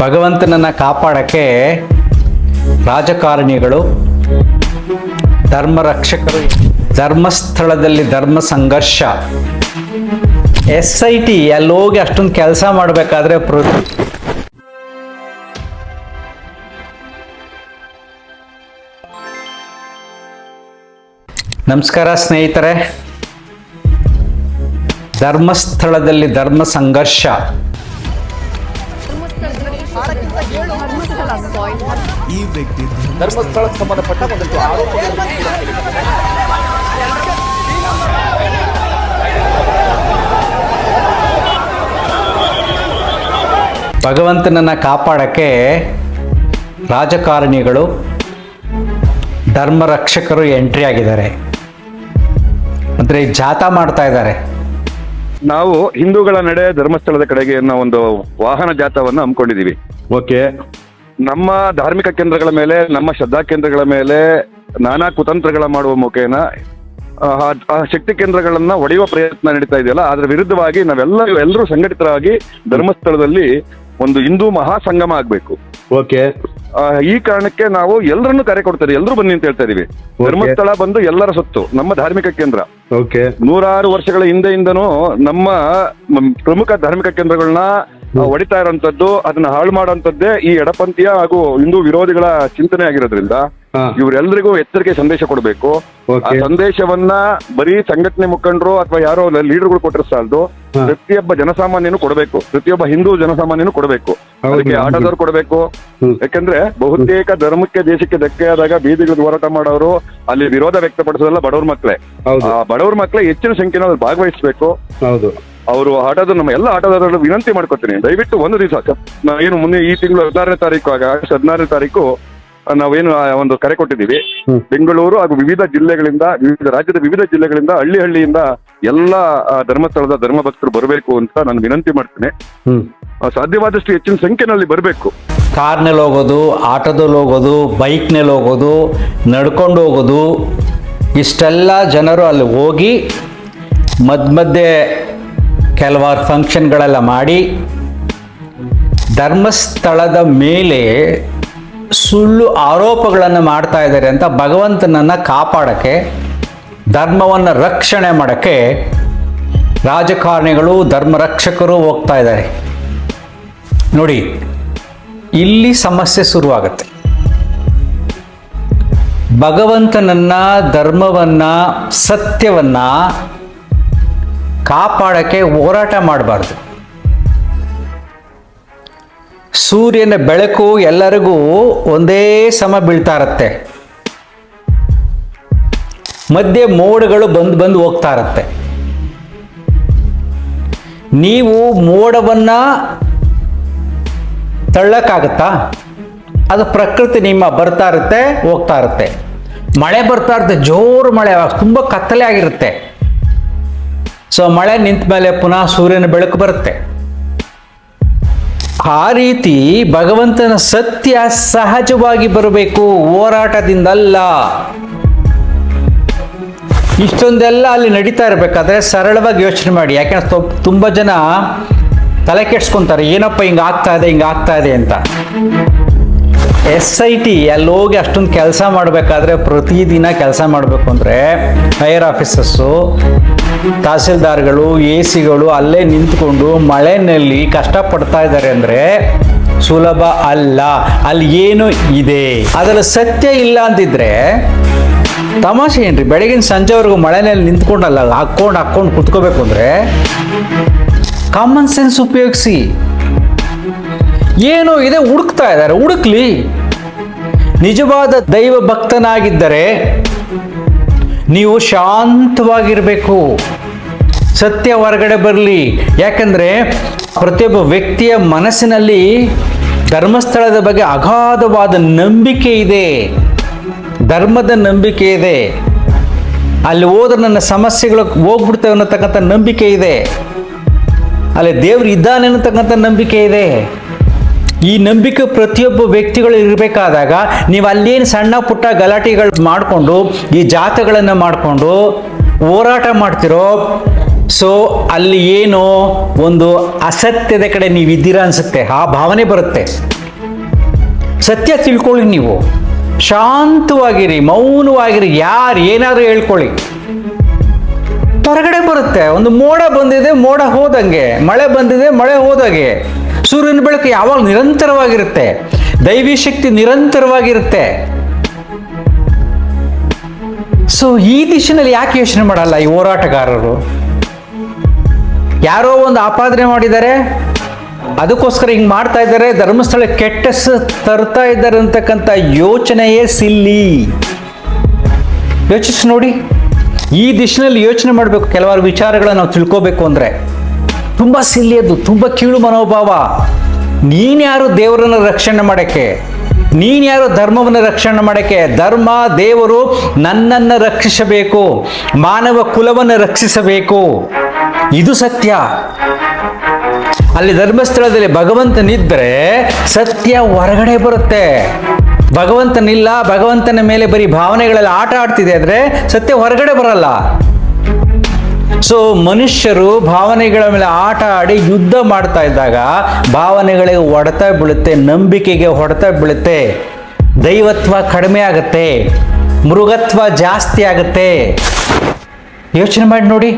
ಭಗವಂತನನ್ನ ಕಾಪಾಡಕ್ಕೆ ರಾಜಕಾರಣಿಗಳು ಧರ್ಮ ರಕ್ಷಕರು ಧರ್ಮಸ್ಥಳದಲ್ಲಿ ಧರ್ಮ ಸಂಘರ್ಷ, ಎಸ್ ಐ ಟಿ ಅಲ್ಲಿ ಹೋಗಿ ಅಷ್ಟೊಂದು ಕೆಲಸ ಮಾಡಬೇಕಾದ್ರೆ ನಮಸ್ಕಾರ ಸ್ನೇಹಿತರೆ. ಧರ್ಮಸ್ಥಳದಲ್ಲಿ ಧರ್ಮ ಸಂಘರ್ಷ. ಧರ್ಮಸ್ಥಳಕ್ಕೆ ಸಂಬಂಧಪಟ್ಟ ಒಂದಷ್ಟು ಆರೋಪ ಭಗವಂತನನ್ನು ಕಾಪಾಡಕ್ಕೆ ರಾಜಕಾರಣಿಗಳು ಧರ್ಮ ರಕ್ಷಕರು ಎಂಟ್ರಿ ಆಗಿದ್ದಾರೆ. ಅಂದರೆ ಜಾಥಾ ಮಾಡ್ತಾ ಇದ್ದಾರೆ. ನಾವು ಹಿಂದೂಗಳ ನಡೆ ಧರ್ಮಸ್ಥಳದ ಕಡೆಗೆ ಅನ್ನೋ ಒಂದು ವಾಹನ ಜಾಥಾವನ್ನು ಹಮ್ಮಿಕೊಂಡಿದ್ದೀವಿ. ಓಕೆ. ನಮ್ಮ ಧಾರ್ಮಿಕ ಕೇಂದ್ರಗಳ ಮೇಲೆ ನಮ್ಮ ಶ್ರದ್ಧಾ ಕೇಂದ್ರಗಳ ಮೇಲೆ ನಾನಾ ಕುತಂತ್ರಗಳ ಮಾಡುವ ಮುಖೇನ ಆ, ಶಕ್ತಿ ಕೇಂದ್ರಗಳನ್ನ ಒಡೆಯುವ ಪ್ರಯತ್ನ ನಡೀತಾ ಇದೆಯಲ್ಲ ಅದರ ವಿರುದ್ಧವಾಗಿ ನಾವೆಲ್ಲ ಎಲ್ಲರೂ ಸಂಘಟಿತರಾಗಿ ಧರ್ಮಸ್ಥಳದಲ್ಲಿ ಒಂದು ಹಿಂದೂ ಮಹಾಸಂಗಮ ಆಗ್ಬೇಕು. ಓಕೆ. ಈ ಕಾರಣಕ್ಕೆ ನಾವು ಎಲ್ಲರನ್ನು ಕರೆ ಕೊಡ್ತಾರೆ ಎಲ್ಲರೂ ಬನ್ನಿ ಅಂತ ಹೇಳ್ತಾ ಇದೀವಿ. ಧರ್ಮಸ್ಥಳ ಬಂದು ಎಲ್ಲರ ಸೊತ್ತು ನಮ್ಮ ಧಾರ್ಮಿಕ ಕೇಂದ್ರ. ಓಕೆ. ನೂರಾರು ವರ್ಷಗಳ ಹಿಂದೆಯಿಂದನೂ ನಮ್ಮ ಪ್ರಮುಖ ಧಾರ್ಮಿಕ ಕೇಂದ್ರಗಳನ್ನ ಹೊಡಿತಾ ಇರೋಂಥದ್ದು ಅದನ್ನ ಹಾಳು ಮಾಡೋಂಥದ್ದೇ ಈ ಎಡಪಂಥೀಯ ಹಾಗೂ ಹಿಂದೂ ವಿರೋಧಿಗಳ ಚಿಂತನೆ ಆಗಿರೋದ್ರಿಂದ. ಇವರೆಲ್ಲರಿಗೂ ಎಚ್ಚರಿಕೆ ಸಂದೇಶ ಕೊಡಬೇಕು. ಆ ಸಂದೇಶವನ್ನ ಬರೀ ಸಂಘಟನೆ ಮುಖಂಡರು ಅಥವಾ ಯಾರೋ ಲೀಡರ್ಗಳು ಕೊಟ್ಟರೆ ಸಾಲದು. ಪ್ರತಿಯೊಬ್ಬ ಜನಸಾಮಾನ್ಯನು ಕೊಡಬೇಕು. ಪ್ರತಿಯೊಬ್ಬ ಹಿಂದೂ ಜನಸಾಮಾನ್ಯನು ಕೊಡಬೇಕು. ಅದಕ್ಕೆ ಆಟದವ್ರು ಕೊಡಬೇಕು. ಯಾಕಂದ್ರೆ ಬಹುತೇಕ ಧರ್ಮಕ್ಕೆ ದೇಶಕ್ಕೆ ಧಕ್ಕೆಯಾದಾಗ ಬೀದಿಗಳು ಹೋರಾಟ ಮಾಡೋರು ಅಲ್ಲಿ ವಿರೋಧ ವ್ಯಕ್ತಪಡಿಸೋದಲ್ಲ ಬಡವ್ರ ಮಕ್ಕಳೇ ಆ ಬಡವ್ರ ಮಕ್ಕಳೇ ಹೆಚ್ಚಿನ ಸಂಖ್ಯೆನಲ್ಲಿ ಭಾಗವಹಿಸಬೇಕು. ಹೌದು. ಅವರು ಆಟದ ನಮ್ಮ ಎಲ್ಲ ಆಟಗಾರರು ವಿನಂತಿ ಮಾಡ್ಕೊತೀನಿ. ದಯವಿಟ್ಟು ಒಂದು ದಿವಸ ಏನು ಮುಂದೆ ಈ ತಿಂಗಳು ಹದಿನಾರನೇ ತಾರೀಕು ಆಗ ಆಗಸ್ಟ್ ಹದಿನಾರನೇ ತಾರೀಕು ನಾವೇನು ಒಂದು ಕರೆ ಕೊಟ್ಟಿದ್ದೀವಿ. ಬೆಂಗಳೂರು ಹಾಗೂ ವಿವಿಧ ಜಿಲ್ಲೆಗಳಿಂದ ವಿವಿಧ ರಾಜ್ಯದ ವಿವಿಧ ಜಿಲ್ಲೆಗಳಿಂದ ಹಳ್ಳಿ ಹಳ್ಳಿಯಿಂದ ಎಲ್ಲ ಧರ್ಮಸ್ಥಳದ ಧರ್ಮ ಭಕ್ತರು ಬರಬೇಕು ಅಂತ ನಾನು ವಿನಂತಿ ಮಾಡ್ತೇನೆ. ಸಾಧ್ಯವಾದಷ್ಟು ಹೆಚ್ಚಿನ ಸಂಖ್ಯೆನಲ್ಲಿ ಬರಬೇಕು. ಕಾರ್ನಲ್ಲಿ ಹೋಗೋದು ಆಟೋದಲ್ಲಿ ಹೋಗೋದು ಬೈಕ್ನಲ್ಲಿ ಹೋಗೋದು ನಡ್ಕೊಂಡು ಹೋಗೋದು ಇಷ್ಟೆಲ್ಲ ಜನರು ಅಲ್ಲಿ ಹೋಗಿ ಮಧ್ಯ ಮಧ್ಯೆ ಕೆಲವಾರು ಫಂಕ್ಷನ್ಗಳೆಲ್ಲ ಮಾಡಿ ಧರ್ಮಸ್ಥಳದ ಮೇಲೆ ಸುಳ್ಳು ಆರೋಪಗಳನ್ನು ಮಾಡ್ತಾ ಇದ್ದಾರೆ ಅಂತ ಭಗವಂತನನ್ನು ಕಾಪಾಡೋಕ್ಕೆ, ಧರ್ಮವನ್ನು ರಕ್ಷಣೆ ಮಾಡೋಕ್ಕೆ ರಾಜಕಾರಣಿಗಳು, ಧರ್ಮ ರಕ್ಷಕರು ಹೋಗ್ತಾ ಇದ್ದಾರೆ. ನೋಡಿ, ಇಲ್ಲಿ ಸಮಸ್ಯೆ ಶುರುವಾಗುತ್ತೆ. ಭಗವಂತನನ್ನ, ಧರ್ಮವನ್ನ, ಸತ್ಯವನ್ನ ಕಾಪಾಡಕ್ಕೆ ಹೋರಾಟ ಮಾಡಬಾರ್ದು. ಸೂರ್ಯನ ಬೆಳಕು ಎಲ್ಲರಿಗೂ ಒಂದೇ ಸಮ ಬೀಳ್ತಾ ಇರತ್ತೆ ಮಧ್ಯೆ ಮೋಡಗಳು ಬಂದು ಬಂದು ಹೋಗ್ತಾ ಇರತ್ತೆ ನೀವು ಮೋಡವನ್ನ ತಳ್ಳಕ್ಕಾಗತ್ತಾ? ಅದು ಪ್ರಕೃತಿ ನಿಮ್ಮ ಬರ್ತಾ ಇರುತ್ತೆ ಹೋಗ್ತಾ ಇರುತ್ತೆ ಮಳೆ ಬರ್ತಾ ಇರುತ್ತೆ, ಜೋರು ಮಳೆ, ತುಂಬ ಕತ್ತಲೆ ಆಗಿರುತ್ತೆ. ಸೊ ಮಳೆ ನಿಂತ ಮೇಲೆ ಪುನಃ ಸೂರ್ಯನ ಬೆಳಕು ಬರುತ್ತೆ. ಆ ರೀತಿ ಭಗವಂತನ ಸತ್ಯ ಸಹಜವಾಗಿ ಬರಬೇಕು ಹೋರಾಟದಿಂದಲ್ಲ. ಇಷ್ಟೊಂದೆಲ್ಲ ಅಲ್ಲಿ ನಡೀತಾ ಇರಬೇಕಾದ್ರೆ ಸರಳವಾಗಿ ಯೋಚನೆ ಮಾಡಿ. ಯಾಕೆಂದ್ರೆ ತುಂಬಾ ಜನ ತಲೆ ಕೆಡ್ಸ್ಕೊಂತಾರೆ. ಏನಪ್ಪ ಹಿಂಗೆ ಆಗ್ತಾ ಇದೆ ಹಿಂಗೆ ಆಗ್ತಾ ಇದೆ ಅಂತ. ಎಸ್ ಐ ಟಿ ಅಲ್ಲಿ ಹೋಗಿ ಅಷ್ಟೊಂದು ಕೆಲಸ ಮಾಡಬೇಕಾದ್ರೆ ಪ್ರತಿದಿನ ಕೆಲಸ ಮಾಡಬೇಕು ಅಂದರೆ ಹೈಯರ್ ಆಫೀಸಸ್ಸು ತಹಸೀಲ್ದಾರ್ಗಳು ಎ ಸಿಗಳು ಅಲ್ಲೇ ನಿಂತ್ಕೊಂಡು ಮಳೆಯಲ್ಲಿ ಕಷ್ಟಪಡ್ತಾ ಇದ್ದಾರೆ ಅಂದರೆ ಸುಲಭ ಅಲ್ಲ. ಅಲ್ಲಿ ಏನು ಇದೆ? ಅದರಲ್ಲಿ ಸತ್ಯ ಇಲ್ಲ ಅಂತಿದ್ರೆ ತಮಾಷೆ ಏನ್ರಿ? ಬೆಳಗಿನ ಸಂಜೆವರೆಗೂ ಮಳೆನಲ್ಲಿ ನಿಂತ್ಕೊಂಡಲ್ಲ, ಹಾಕ್ಕೊಂಡು ಹಾಕ್ಕೊಂಡು ಕುತ್ಕೋಬೇಕು ಅಂದರೆ ಕಾಮನ್ ಸೆನ್ಸ್ ಉಪಯೋಗಿಸಿ. ಏನೋ ಇದೆ, ಹುಡುಕ್ತಾ ಇದ್ದಾರೆ, ಹುಡುಕ್ಲಿ. ನಿಜವಾದ ದೈವ ಭಕ್ತನಾಗಿದ್ದರೆ ನೀವು ಶಾಂತವಾಗಿರಬೇಕು. ಸತ್ಯ ಹೊರಗಡೆ ಬರಲಿ. ಯಾಕಂದರೆ ಪ್ರತಿಯೊಬ್ಬ ವ್ಯಕ್ತಿಯ ಮನಸ್ಸಿನಲ್ಲಿ ಧರ್ಮಸ್ಥಳದ ಬಗ್ಗೆ ಅಗಾಧವಾದ ನಂಬಿಕೆ ಇದೆ. ಧರ್ಮದ ನಂಬಿಕೆ ಇದೆ. ಅಲ್ಲಿ ಹೋದ್ರೆ ನನ್ನ ಸಮಸ್ಯೆಗಳು ಹೋಗ್ಬಿಡ್ತೇವೆ ಅನ್ನತಕ್ಕಂಥ ನಂಬಿಕೆ ಇದೆ. ಅಲ್ಲಿ ದೇವ್ರು ಇದ್ದಾನೆ ಅನ್ನತಕ್ಕಂಥ ನಂಬಿಕೆ ಇದೆ. ಈ ನಂಬಿಕೆ ಪ್ರತಿಯೊಬ್ಬ ವ್ಯಕ್ತಿಗಳು ಇರಬೇಕಾದಾಗ ನೀವು ಅಲ್ಲೇನು ಸಣ್ಣ ಪುಟ್ಟ ಗಲಾಟೆಗಳು ಮಾಡಿಕೊಂಡು, ಈ ಜಾತಗಳನ್ನು ಮಾಡಿಕೊಂಡು ಹೋರಾಟ ಮಾಡ್ತಿರೋ ಸೊ ಅಲ್ಲಿ ಏನು ಒಂದು ಅಸತ್ಯದ ಕಡೆ ನೀವು ಇದ್ದೀರಾ ಅನಿಸುತ್ತೆ, ಆ ಭಾವನೆ ಬರುತ್ತೆ. ಸತ್ಯ ತಿಳ್ಕೊಳ್ಳಿ ನೀವು. ಶಾಂತವಾಗಿರಿ, ಮೌನವಾಗಿರಿ, ಯಾರು ಏನಾದರೂ ಹೇಳ್ಕೊಳ್ಳಿ. ಹೊರಗಡೆ ಬರುತ್ತೆ, ಒಂದು ಮೋಡ ಬಂದಿದೆ, ಮೋಡ ಹೋದಂಗೆ, ಮಳೆ ಬಂದಿದೆ, ಮಳೆ ಹೋದಾಗೆ. ಸೂರ್ಯನ ಬೆಳಕು ಯಾವಾಗ ನಿರಂತರವಾಗಿರುತ್ತೆ? ದೈವಿ ಶಕ್ತಿ ನಿರಂತರವಾಗಿರುತ್ತೆ. ಸೊ ಈ ದಿಶೆಯಲ್ಲಿ ಯಾಕೆ ಯೋಚನೆ ಮಾಡಲ್ಲ ಈ ಹೋರಾಟಗಾರರು? ಯಾರೋ ಒಂದು ಆಪಾದನೆ ಮಾಡಿದ್ದಾರೆ. ಅದಕ್ಕೋಸ್ಕರ ಹಿಂಗೆ ಮಾಡ್ತಾ ಇದ್ದಾರೆ. ಧರ್ಮಸ್ಥಳ ಕೆಟ್ಟ ಹೆಸರು ತರ್ತಾ ಇದ್ದಾರೆ ಅಂತಕ್ಕಂಥ ಯೋಚನೆಯೇ ಸಿಲ್ಲಿ. ಯೋಚಿಸಿ ನೋಡಿ. ಈ ದಿಶೆಯಲ್ಲಿ ಯೋಚನೆ ಮಾಡಬೇಕು. ಕೆಲವಾರು ವಿಚಾರಗಳನ್ನು ನಾವು ತಿಳ್ಕೋಬೇಕು ಅಂದರೆ. ತುಂಬ ಸಿಲ್ಲಿಯದ್ದು, ತುಂಬ ಕೀಳು ಮನೋಭಾವ. ನೀನ್ಯಾರು ದೇವರನ್ನು ರಕ್ಷಣೆ ಮಾಡೋಕ್ಕೆ? ನೀನ್ಯಾರು ಧರ್ಮವನ್ನು ರಕ್ಷಣೆ ಮಾಡೋಕ್ಕೆ? ಧರ್ಮ, ದೇವರು ನನ್ನನ್ನು ರಕ್ಷಿಸಬೇಕು, ಮಾನವ ಕುಲವನ್ನು ರಕ್ಷಿಸಬೇಕು. ಇದು ಸತ್ಯ. ಅಲ್ಲಿ ಧರ್ಮಸ್ಥಳದಲ್ಲಿ ಭಗವಂತನಿದ್ದರೆ ಸತ್ಯ ಹೊರಗಡೆ ಬರುತ್ತೆ. ಭಗವಂತನಿಲ್ಲ, ಭಗವಂತನ ಮೇಲೆ ಬರೀ ಭಾವನೆಗಳಲ್ಲಿ ಆಟ ಆಡ್ತಿದೆ ಅಂದರೆ ಸತ್ಯ ಹೊರಗಡೆ ಬರಲ್ಲ. ಸೊ ಮನುಷ್ಯರು ಭಾವನೆಗಳ ಮೇಲೆ ಆಟ ಆಡಿ ಯುದ್ಧ ಮಾಡ್ತಾ ಇದ್ದಾಗ ಭಾವನೆಗಳಿಗೆ ಹೊಡೆತ ಬೀಳುತ್ತೆ, ನಂಬಿಕೆಗೆ ಹೊಡೆತ ಬೀಳುತ್ತೆ. ದೈವತ್ವ ಕಡಿಮೆ ಆಗುತ್ತೆ, ಮೃಗತ್ವ ಜಾಸ್ತಿ ಆಗುತ್ತೆ. ಯೋಚನೆ ಮಾಡಿ ನೋಡಿ.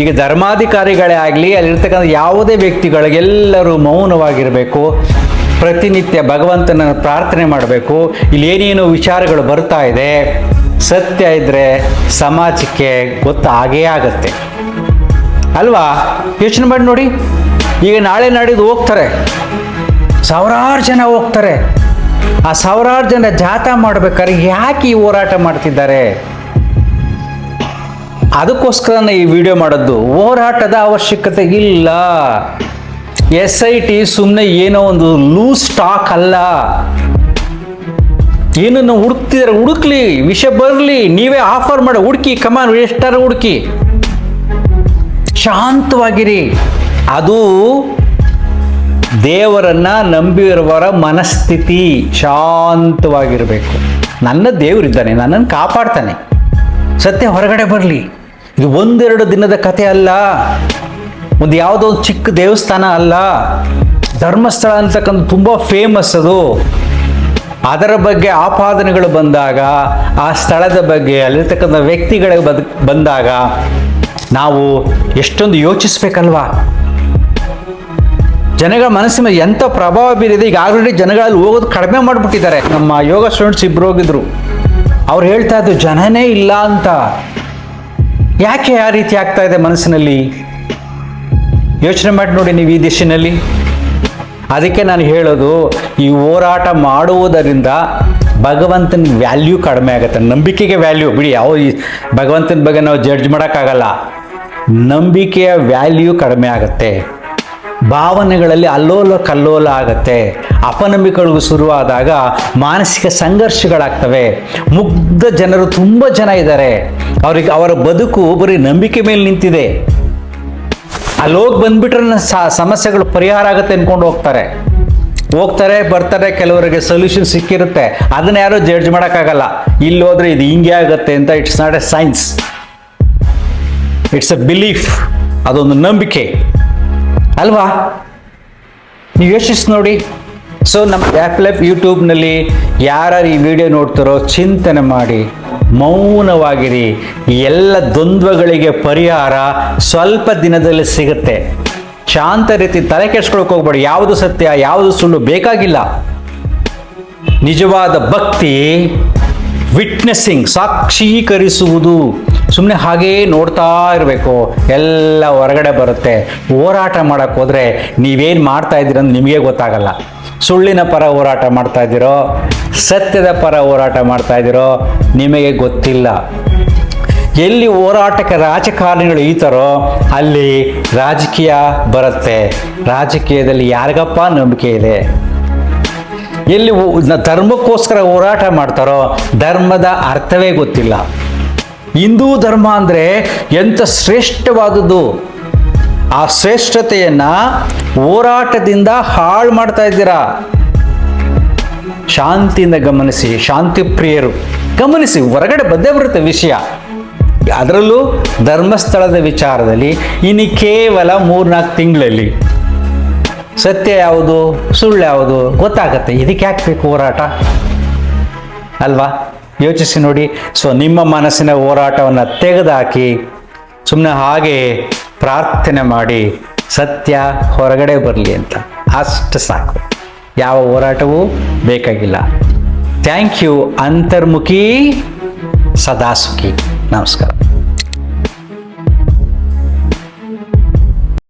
ಈಗ ಧರ್ಮಾಧಿಕಾರಿಗಳೇ ಆಗಲಿ, ಅಲ್ಲಿರ್ತಕ್ಕಂಥ ಯಾವುದೇ ವ್ಯಕ್ತಿಗಳಿಗೆಲ್ಲರೂ ಮೌನವಾಗಿರಬೇಕು, ಪ್ರತಿನಿತ್ಯ ಭಗವಂತನನ್ನು ಪ್ರಾರ್ಥನೆ ಮಾಡಬೇಕು, ಇಲ್ಲಿ ಏನೇನು ವಿಚಾರಗಳು ಬರ್ತಾ ಇದೆ. ಸತ್ಯ ಇದ್ದರೆ ಸಮಾಜಕ್ಕೆ ಗೊತ್ತಾಗೇ ಆಗತ್ತೆ. ಅಲ್ವಾ? ಯೋಚನೆ ಮಾಡಿ ನೋಡಿ. ಈಗ ನಾಳೆ ನಾಡಿದ್ದು ಹೋಗ್ತಾರೆ. ಸಾವಿರಾರು ಜನ ಹೋಗ್ತಾರೆ. ಆ ಸಾವಿರಾರು ಜನ ಜಾಥಾ ಮಾಡ್ಬೇಕಾದ್ರೆ ಯಾಕೆ ಈ ಹೋರಾಟ ಮಾಡ್ತಿದ್ದಾರೆ? ಅದಕ್ಕೋಸ್ಕರ ಈ ವಿಡಿಯೋ ಮಾಡೋದು. ಹೋರಾಟದ ಅವಶ್ಯಕತೆ ಇಲ್ಲ. ಎಸ್ ಐ ಟಿ ಸುಮ್ಮನೆ ಏನೋ ಒಂದು ಲೂಸ್ ಸ್ಟಾಕ್ ಅಲ್ಲ. ಏನನ್ನು ಹುಡುಕ್ತಿದ್ರೆ, ಹುಡುಕ್ಲಿ, ವಿಷ ಬರಲಿ, ನೀವೇ ಆಫರ್ ಮಾಡಿ, ಹುಡುಕಿ ಕಮಾನ್ ಎಷ್ಟಾರು ಹುಡುಕಿ? ಶಾಂತವಾಗಿರಿ. ಅದು ದೇವರನ್ನ ನಂಬಿರುವವರ ಮನಸ್ಥಿತಿ ಶಾಂತವಾಗಿರಬೇಕು. ನನ್ನ ದೇವರಿದ್ದಾನೆ, ನನ್ನನ್ನು ಕಾಪಾಡ್ತಾನೆ. ಸತ್ಯ, ಹೊರಗಡೆ ಬರಲಿ. ಇದು ಒಂದೆರಡು ದಿನದ ಕಥೆ ಅಲ್ಲ. ಒಂದು ಯಾವುದೋ ಒಂದು ಚಿಕ್ಕ ದೇವಸ್ಥಾನ ಅಲ್ಲ. ಧರ್ಮಸ್ಥಳ ಅಂತಕ್ಕಂಥ ತುಂಬ ಫೇಮಸ್ ಅದು. ಅದರ ಬಗ್ಗೆ ಆಪಾದನೆಗಳು ಬಂದಾಗ, ಆ ಸ್ಥಳದ ಬಗ್ಗೆ ಅಲ್ಲಿರ್ತಕ್ಕಂಥ ವ್ಯಕ್ತಿಗಳ ಬದ್, ಬಂದಾಗ ನಾವು ಎಷ್ಟೊಂದು ಯೋಚಿಸ್ಬೇಕಲ್ವಾ? ಜನಗಳ ಮನಸ್ಸಿನ ಎಂಥ ಪ್ರಭಾವ ಬೀರಿದೆ, ಈಗ ಆಲ್ರೆಡಿ ಜನಗಳಲ್ಲಿ ಹೋಗೋದು ಕಡಿಮೆ ಮಾಡಿಬಿಟ್ಟಿದ್ದಾರೆ. ನಮ್ಮ ಯೋಗ ಸ್ಟೂಡೆಂಟ್ಸ್ ಇಬ್ಬರು ಹೋಗಿದ್ರು. ಅವ್ರು ಹೇಳ್ತಾ ಇದ್ರು, ಜನನೇ ಇಲ್ಲ ಅಂತ. ಯಾಕೆ ಆ ರೀತಿ ಆಗ್ತಾ ಇದೆ ಮನಸ್ಸಿನಲ್ಲಿ? ಯೋಚನೆ ಮಾಡಿ ನೋಡಿ ನೀವು ಈ ದಿಶೆಯಲ್ಲಿ. ಅದಕ್ಕೆ ನಾನು ಹೇಳೋದು, ಈ ಹೋರಾಟ ಮಾಡುವುದರಿಂದ ಭಗವಂತನ ವ್ಯಾಲ್ಯೂ ಕಡಿಮೆ ಆಗುತ್ತೆ. ನಂಬಿಕೆಗೆ ವ್ಯಾಲ್ಯೂ ಬಿಡಿ, ಯಾವ ಭಗವಂತನ ಬಗ್ಗೆ ನಾವು ಜಡ್ಜ್ ಮಾಡೋಕ್ಕಾಗಲ್ಲ. ನಂಬಿಕೆಯ ವ್ಯಾಲ್ಯೂ ಕಡಿಮೆ ಆಗುತ್ತೆ. ಭಾವನೆಗಳಲ್ಲಿ ಅಲ್ಲೋಲ ಕಲ್ಲೋಲ ಆಗುತ್ತೆ. ಅಪನಂಬಿಕೆಗಳಿಗೂ ಶುರುವಾದಾಗ ಮಾನಸಿಕ ಸಂಘರ್ಷಗಳಾಗ್ತವೆ. ಮುಗ್ಧ ಜನರು ತುಂಬ ಜನ ಇದ್ದಾರೆ. ಅವರಿಗೆ, ಅವರ ಬದುಕು ಬರೀ ನಂಬಿಕೆ ಮೇಲೆ ನಿಂತಿದೆ. ಅಲ್ಲಿ ಹೋಗಿ ಬಂದ್ಬಿಟ್ರೆ ಸಮಸ್ಯೆಗಳು ಪರಿಹಾರ ಆಗುತ್ತೆ ಅನ್ಕೊಂಡು ಹೋಗ್ತಾರೆ. ಹೋಗ್ತಾರೆ, ಬರ್ತಾರೆ, ಕೆಲವರಿಗೆ ಸೊಲ್ಯೂಷನ್ ಸಿಕ್ಕಿರುತ್ತೆ. ಅದನ್ನ ಯಾರು ಜಡ್ಜ್ ಮಾಡೋಕ್ಕಾಗಲ್ಲ. ಇಲ್ಲಿ ಹೋದ್ರೆ ಇದು ಹಿಂಗೆ ಆಗುತ್ತೆ ಅಂತ it's not a science it's a belief ಅದೊಂದು ನಂಬಿಕೆ. ಅಲ್ವಾ? ನೀವು ಯೋಚಿಸಿ ನೋಡಿ. ಸೊ ನಮ್ಮ ಆ್ಯಪ್ ಲೈಫ್ ಯೂಟ್ಯೂಬ್ನಲ್ಲಿ ಯಾರ್ಯಾರು ಈ ವಿಡಿಯೋ ನೋಡ್ತಾರೋ ಚಿಂತನೆ ಮಾಡಿ, ಮೌನವಾಗಿರಿ. ಎಲ್ಲ ದ್ವಂದ್ವಗಳಿಗೆ ಪರಿಹಾರ ಸ್ವಲ್ಪ ದಿನದಲ್ಲಿ ಸಿಗುತ್ತೆ. ಶಾಂತ ರೀತಿ ತಲೆ ಕೆಡ್ಸ್ಕೊಳಕ್ ಹೋಗ್ಬೇಡಿ. ಯಾವುದು ಸತ್ಯ, ಯಾವುದು ಸುಳ್ಳು ಬೇಕಾಗಿಲ್ಲ. ನಿಜವಾದ ಭಕ್ತಿ ವಿಟ್ನೆಸ್ಸಿಂಗ್ ಸಾಕ್ಷೀಕರಿಸುವುದು. ಸುಮ್ಮನೆ ಹಾಗೇ ನೋಡ್ತಾ ಇರಬೇಕು. ಎಲ್ಲ ಹೊರಗಡೆ ಬರುತ್ತೆ. ಹೋರಾಟ ಮಾಡೋಕ್ಕೆ ಹೋದರೆ ನೀವೇನು ಮಾಡ್ತಾ ಇದ್ದೀರ ಅಂತ ನಿಮಗೆ ಗೊತ್ತಾಗಲ್ಲ. ಸುಳ್ಳಿನ ಪರ ಹೋರಾಟ ಮಾಡ್ತಾ ಇದ್ದೀರೋ, ಸತ್ಯದ ಪರ ಹೋರಾಟ ಮಾಡ್ತಾ ಇದ್ದೀರೋ, ನಿಮಗೆ ಗೊತ್ತಿಲ್ಲ. ಎಲ್ಲಿ ಹೋರಾಟಕ್ಕೆ ರಾಜಕಾರಣಿಗಳು ಈತಾರೋ, ಅಲ್ಲಿ ರಾಜಕೀಯ ಬರುತ್ತೆ. ರಾಜಕೀಯದಲ್ಲಿ ಯಾರಿಗಪ್ಪ ನಂಬಿಕೆ ಇದೆ? ಎಲ್ಲಿ ಧರ್ಮಕ್ಕೋಸ್ಕರ ಹೋರಾಟ ಮಾಡ್ತಾರೋ ಧರ್ಮದ ಅರ್ಥವೇ ಗೊತ್ತಿಲ್ಲ. ಹಿಂದೂ ಧರ್ಮ ಅಂದರೆ ಎಂಥ ಶ್ರೇಷ್ಠವಾದದ್ದು? ಆ ಶ್ರೇಷ್ಠತೆಯನ್ನು ಹೋರಾಟದಿಂದ ಹಾಳು ಮಾಡ್ತಾ ಇದ್ದೀರಾ? ಶಾಂತಿಯಿಂದ ಗಮನಿಸಿ, ಶಾಂತಿ ಪ್ರಿಯರು. ಗಮನಿಸಿ, ಹೊರಗಡೆ ಬಂದೇ ಬರುತ್ತೆ ವಿಷಯ. ಅದರಲ್ಲೂ ಧರ್ಮಸ್ಥಳದ ವಿಚಾರದಲ್ಲಿ, ಇನ್ನು ಕೇವಲ ಮೂರ್ನಾಲ್ಕು ತಿಂಗಳಲ್ಲಿ. ಸತ್ಯ ಯಾವುದು, ಸುಳ್ಳು ಯಾವುದು ಗೊತ್ತಾಗತ್ತೆ. ಇದಕ್ಕೆ ಯಾಕೆ ಬೇಕು ಹೋರಾಟ? ಅಲ್ವಾ? ಯೋಚಿಸಿ ನೋಡಿ. ಸೊ ನಿಮ್ಮ ಮನಸ್ಸಿನ ಹೋರಾಟವನ್ನು ತೆಗೆದುಹಾಕಿ ಸುಮ್ಮನೆ ಹಾಗೆ ಪ್ರಾರ್ಥನೆ ಮಾಡಿ, ಸತ್ಯ ಹೊರಗಡೆ ಬರಲಿ ಅಂತ. ಅಷ್ಟು ಸಾಕು. ಯಾವ ಹೋರಾಟವೂ ಬೇಕಾಗಿಲ್ಲ. ಥ್ಯಾಂಕ್ ಯು ಅಂತರ್ಮುಖಿ ಸದಾಸುಖಿ. ನಮಸ್ಕಾರ.